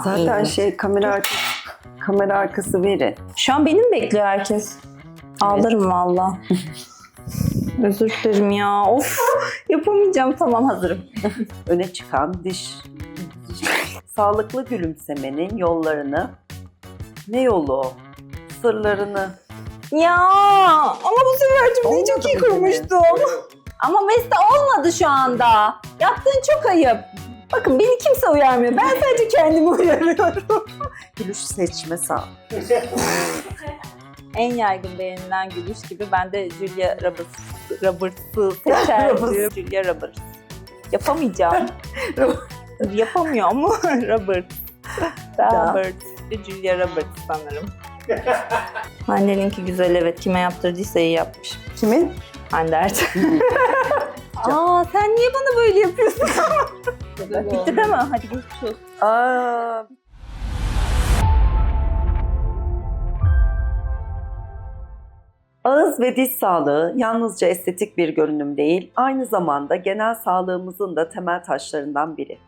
Zaten iyi. şey kamera arkası, kamera arkası verin. Şu an benim bekliyor herkes. Ağlarım valla. Özür dilerim ya. Of yapamayacağım. Tamam hazırım. Öne çıkan diş, sağlıklı gülümsemenin yollarını, ne yolu o? Sırlarını. Ya ama bu sefer cümleyi çok iyi kurmuştum. Ama Mesle olmadı şu anda. Yaptığın çok ayıp. Bakın beni kimse uyarmıyor. Ben sadece kendimi uyarıyorum. Gülüş seçme sağ. En yaygın beğenilen gülüş gibi ben de Julia Roberts, Roberts'ı seçerdim. Roberts. Julia Roberts. Yapamayacağım. Yapamıyorum. Roberts. Daha. Roberts. Julia Roberts sanırım. Anneninki güzel evet. Kime yaptırdıysa iyi yapmış. Kimin? Hande Erçel. Aa sen niye bana böyle yapıyorsun? Bitti değil mi? Hadi geçmiş olsun. Aa, Ağız ve diş sağlığı yalnızca estetik bir görünüm değil, aynı zamanda genel sağlığımızın da temel taşlarından biri.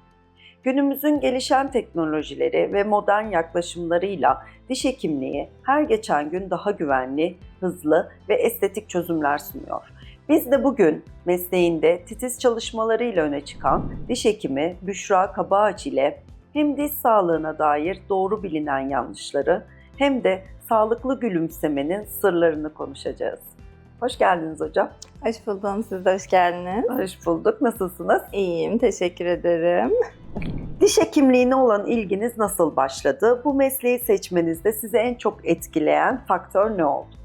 Günümüzün gelişen teknolojileri ve modern yaklaşımlarıyla diş hekimliği her geçen gün daha güvenli, hızlı ve estetik çözümler sunuyor. Biz de bugün mesleğinde titiz çalışmalarıyla öne çıkan diş hekimi Büşra Kabağaç ile hem diş sağlığına dair doğru bilinen yanlışları hem de sağlıklı gülümsemenin sırlarını konuşacağız. Hoş geldiniz hocam. Hoş buldum. Siz de hoş geldiniz. Hoş bulduk. Nasılsınız? İyiyim. Teşekkür ederim. Diş hekimliğine olan ilginiz nasıl başladı? Bu mesleği seçmenizde sizi en çok etkileyen faktör ne oldu?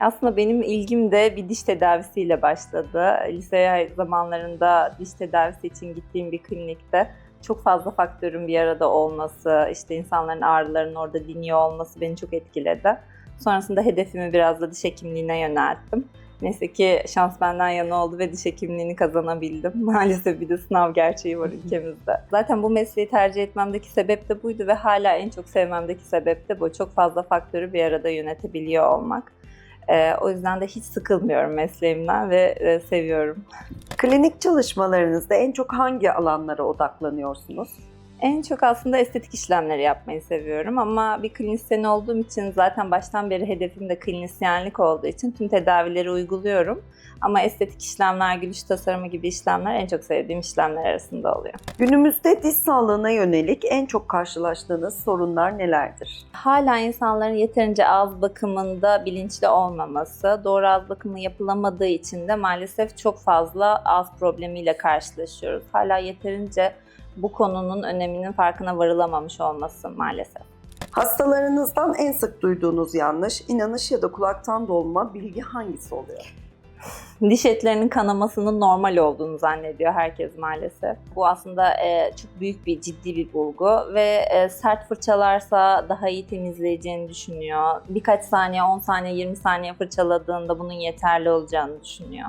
Aslında benim ilgim de bir diş tedavisiyle başladı. Lise zamanlarında diş tedavisi için gittiğim bir klinikte çok fazla faktörün bir arada olması, işte insanların ağrılarının orada dinliyor olması beni çok etkiledi. Sonrasında hedefimi biraz da diş hekimliğine yönelttim. Neyse ki şans benden yana oldu ve diş hekimliğini kazanabildim. Maalesef bir de sınav gerçeği var ülkemizde. Zaten bu mesleği tercih etmemdeki sebep de buydu ve hala en çok sevmemdeki sebep de bu. Çok fazla faktörü bir arada yönetebiliyor olmak. Ee, o yüzden de hiç sıkılmıyorum mesleğimden ve e, seviyorum. Klinik çalışmalarınızda en çok hangi alanlara odaklanıyorsunuz? En çok aslında estetik işlemleri yapmayı seviyorum ama bir klinisyen olduğum için zaten baştan beri hedefim de klinisyenlik olduğu için tüm tedavileri uyguluyorum. Ama estetik işlemler, gülüş tasarımı gibi işlemler en çok sevdiğim işlemler arasında oluyor. Günümüzde diş sağlığına yönelik en çok karşılaştığınız sorunlar nelerdir? Hala insanların yeterince ağız bakımında bilinçli olmaması, doğru ağız bakımı yapılamadığı için de maalesef çok fazla ağız problemiyle karşılaşıyoruz. Hala yeterince bu konunun öneminin farkına varılamamış olması maalesef. Hastalarınızdan en sık duyduğunuz yanlış, inanış ya da kulaktan dolma bilgi hangisi oluyor? Diş etlerinin kanamasının normal olduğunu zannediyor herkes maalesef. Bu aslında e, çok büyük bir ciddi bir bulgu ve e, sert fırçalarsa daha iyi temizleyeceğini düşünüyor. Birkaç saniye, 10 saniye, 20 saniye fırçaladığında bunun yeterli olacağını düşünüyor.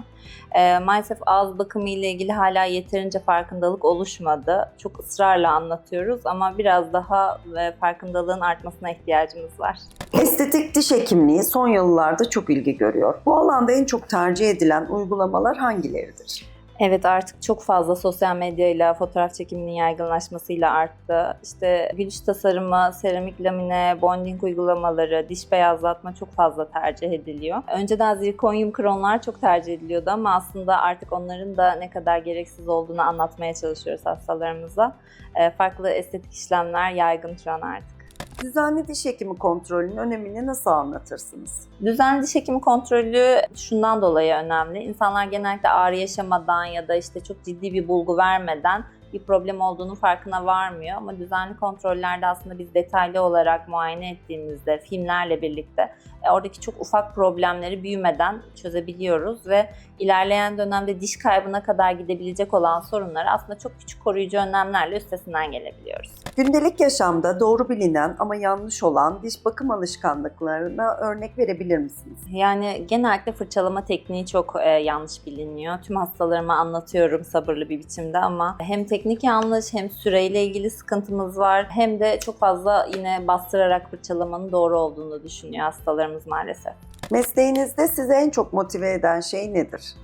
E, maalesef ağız bakımı ile ilgili hala yeterince farkındalık oluşmadı. Çok ısrarla anlatıyoruz ama biraz daha e, farkındalığın artmasına ihtiyacımız var. Estetik diş hekimliği son yıllarda çok ilgi görüyor. Bu alanda en çok tercih edilen uygulamalar hangileridir? Evet artık çok fazla sosyal medyayla fotoğraf çekiminin yaygınlaşmasıyla arttı. İşte gülüş tasarımı, seramik lamine, bonding uygulamaları, diş beyazlatma çok fazla tercih ediliyor. Önceden zirkonyum kronlar çok tercih ediliyordu ama aslında artık onların da ne kadar gereksiz olduğunu anlatmaya çalışıyoruz hastalarımıza. Ee, Farklı estetik işlemler yaygın şu an artık. Düzenli diş hekimi kontrolünün önemini nasıl anlatırsınız? Düzenli diş hekimi kontrolü şundan dolayı önemli. İnsanlar genellikle ağrı yaşamadan ya da işte çok ciddi bir bulgu vermeden bir problem olduğunu farkına varmıyor. Ama düzenli kontrollerde aslında biz detaylı olarak muayene ettiğimizde filmlerle birlikte e, oradaki çok ufak problemleri büyümeden çözebiliyoruz ve ilerleyen dönemde diş kaybına kadar gidebilecek olan sorunları aslında çok küçük koruyucu önlemlerle üstesinden gelebiliyoruz. Gündelik yaşamda doğru bilinen ama yanlış olan diş bakım alışkanlıklarına örnek verebilir misiniz? Yani genellikle fırçalama tekniği çok e, yanlış biliniyor. Tüm hastalarıma anlatıyorum sabırlı bir biçimde ama hem teknik yanlış hem süreyle ilgili sıkıntımız var hem de çok fazla yine bastırarak fırçalamanın doğru olduğunu düşünüyor hastalarımız maalesef. Mesleğinizde sizi en çok motive eden şey nedir?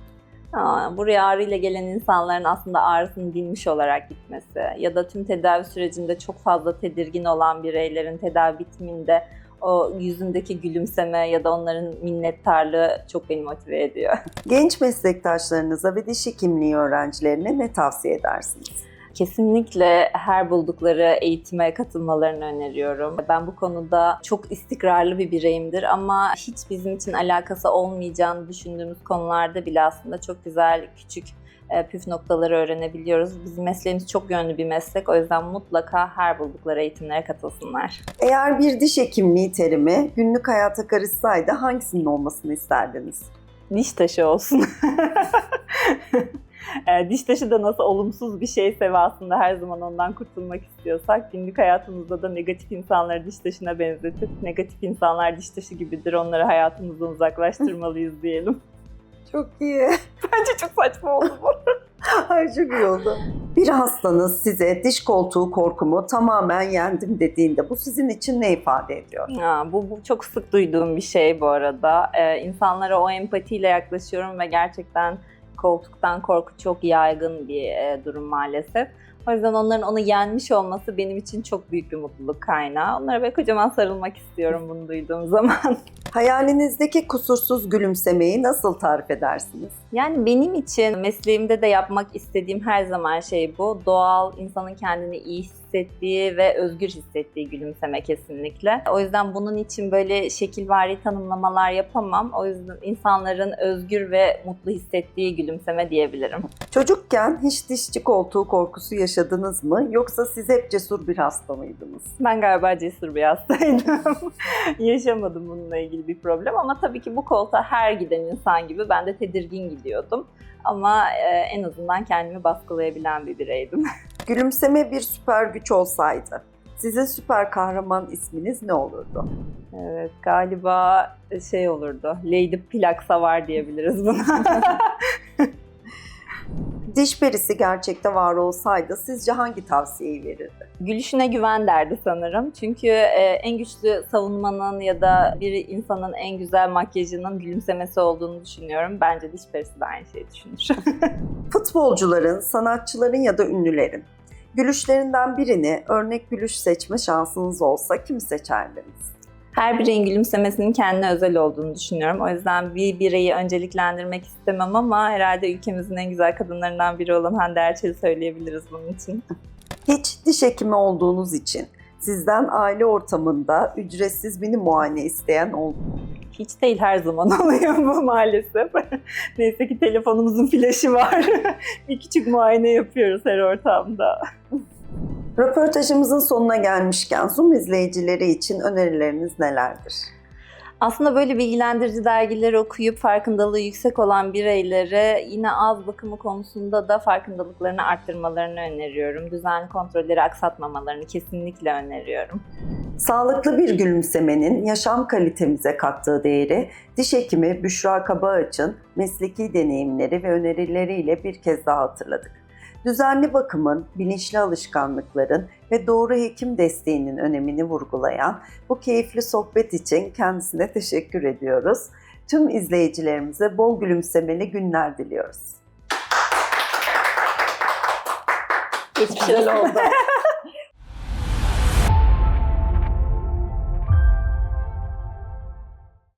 Ha, buraya ağrıyla gelen insanların aslında ağrısını dinmiş olarak gitmesi ya da tüm tedavi sürecinde çok fazla tedirgin olan bireylerin tedavi bitiminde o yüzündeki gülümseme ya da onların minnettarlığı çok beni motive ediyor. Genç meslektaşlarınıza ve diş hekimliği öğrencilerine ne tavsiye edersiniz? Kesinlikle her buldukları eğitime katılmalarını öneriyorum. Ben bu konuda çok istikrarlı bir bireyimdir ama hiç bizim için alakası olmayacağını düşündüğümüz konularda bile aslında çok güzel küçük e, püf noktaları öğrenebiliyoruz. Bizim mesleğimiz çok yönlü bir meslek. O yüzden mutlaka her buldukları eğitimlere katılsınlar. Eğer bir diş hekimliği terimi günlük hayata karışsaydı hangisinin olmasını isterdiniz? Diş taşı olsun. E, Diş taşı da nasıl olumsuz bir şeyse ve aslında her zaman ondan kurtulmak istiyorsak günlük hayatımızda da negatif insanları diş taşına benzetip negatif insanlar diş taşı gibidir onları hayatımızdan uzaklaştırmalıyız diyelim. Çok iyi. Bence çok saçma oldu bu. Ay çok iyi oldu. Bir hastanız size diş koltuğu korkumu tamamen yendim dediğinde bu sizin için ne ifade ediyor? Ha, bu, bu çok sık duyduğum bir şey bu arada. Ee, insanlara o empatiyle yaklaşıyorum ve gerçekten koltuktan korku çok yaygın bir e, durum maalesef. O yüzden onların onu yenmiş olması benim için çok büyük bir mutluluk kaynağı. Onlara böyle kocaman sarılmak istiyorum bunu duyduğum zaman. Hayalinizdeki kusursuz gülümsemeyi nasıl tarif edersiniz? Yani benim için mesleğimde de yapmak istediğim her zaman şey bu. Doğal, insanın kendini iyi hissettiği ve özgür hissettiği gülümseme kesinlikle. O yüzden bunun için böyle şekilvari tanımlamalar yapamam. O yüzden insanların özgür ve mutlu hissettiği gülümseme diyebilirim. Çocukken hiç dişçi koltuğu korkusu yaşadınız mı yoksa siz hep cesur bir hasta mıydınız? Ben galiba cesur bir hastaydım. Yaşamadım bununla ilgili bir problem ama tabii ki bu koltuğa her giden insan gibi ben de tedirgin gidiyordum. Ama e, en azından kendimi baskılayabilen bir bireydim. Gülümseme bir süper güç olsaydı sizin süper kahraman isminiz ne olurdu? Evet galiba şey olurdu. Lady Plak Savar diyebiliriz buna. Diş perisi gerçekte var olsaydı sizce hangi tavsiyeyi verirdi? Gülüşüne güven derdi sanırım. Çünkü e, en güçlü savunmanın ya da bir insanın en güzel makyajının gülümsemesi olduğunu düşünüyorum. Bence diş perisi de aynı şeyi düşünür. Futbolcuların, sanatçıların ya da ünlülerin gülüşlerinden birini örnek gülüş seçme şansınız olsa kim seçerdiniz? Her bireyin gülümsemesinin kendine özel olduğunu düşünüyorum. O yüzden bir bireyi önceliklendirmek istemem ama herhalde ülkemizin en güzel kadınlarından biri olan Hande Erçel'i söyleyebiliriz bunun için. Hiç diş hekimi olduğunuz için sizden aile ortamında ücretsiz mini muayene isteyen oldu? Hiç değil her zaman oluyor bu maalesef. Neyse ki telefonumuzun flaşı var. bir küçük muayene yapıyoruz her ortamda. Röportajımızın sonuna gelmişken Zoom izleyicileri için önerileriniz nelerdir? Aslında böyle bilgilendirici dergileri okuyup farkındalığı yüksek olan bireylere yine ağız bakımı konusunda da farkındalıklarını arttırmalarını öneriyorum. Düzenli kontrolleri aksatmamalarını kesinlikle öneriyorum. Sağlıklı bir gülümsemenin yaşam kalitemize kattığı değeri diş hekimi Büşra Kabaağaç'ın mesleki deneyimleri ve önerileriyle bir kez daha hatırladık. Düzenli bakımın, bilinçli alışkanlıkların ve doğru hekim desteğinin önemini vurgulayan bu keyifli sohbet için kendisine teşekkür ediyoruz. Tüm izleyicilerimize bol gülümsemeli günler diliyoruz. Geçmiş olsun.